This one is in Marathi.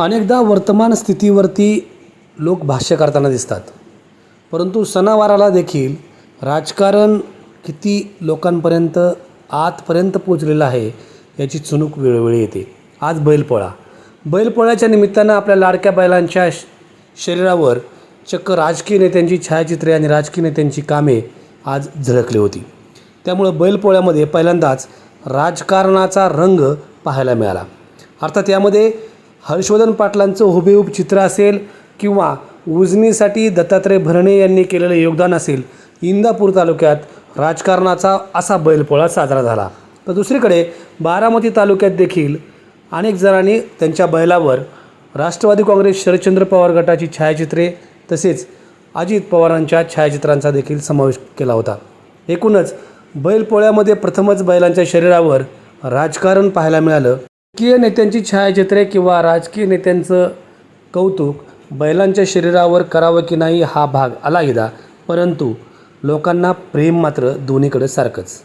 अनेकदा वर्तमान स्थितीवरती लोक भाष्य करताना दिसतात. परंतु सणावाराला देखील राजकारण किती लोकांपर्यंत आतपर्यंत पोचलेलं आहे याची चुणूक वेळोवेळी येते. आज बैलपोळा. बैलपोळ्याच्या निमित्तानं आपल्या लाडक्या बैलांच्या श- शरीरावर चक्क राजकीय नेत्यांची छायाचित्रे आणि राजकीय नेत्यांची कामे आज झळकली होती. त्यामुळं बैलपोळ्यामध्ये पहिल्यांदाच राजकारणाचा रंग पाहायला मिळाला. अर्थात यामध्ये हर्षवर्धन पाटलांचं हुबेहूब चित्र असेल किंवा उजनीसाठी दत्तात्रय भरणे यांनी केलेलं योगदान असेल इंदापूर तालुक्यात राजकारणाचा असा बैलपोळा साजरा झाला. तर दुसरीकडे बारामती तालुक्यात देखील अनेक जणांनी त्यांच्या बैलावर राष्ट्रवादी काँग्रेस शरदचंद्र पवार गटाची छायाचित्रे तसेच अजित पवारांच्या छायाचित्रांचा देखील समावेश केला होता. एकूणच बैलपोळ्यामध्ये प्रथमच बैलांच्या शरीरावर राजकारण पाहायला मिळालं. राजकीय नेत्यांची छायाचित्रे किंवा राजकीय नेत्यांचं कौतुक बैलांच्या शरीरावर करावं की नाही हा भाग अलहिदा परंतु लोकांना प्रेम मात्र दोन्हीकडे सारखंच.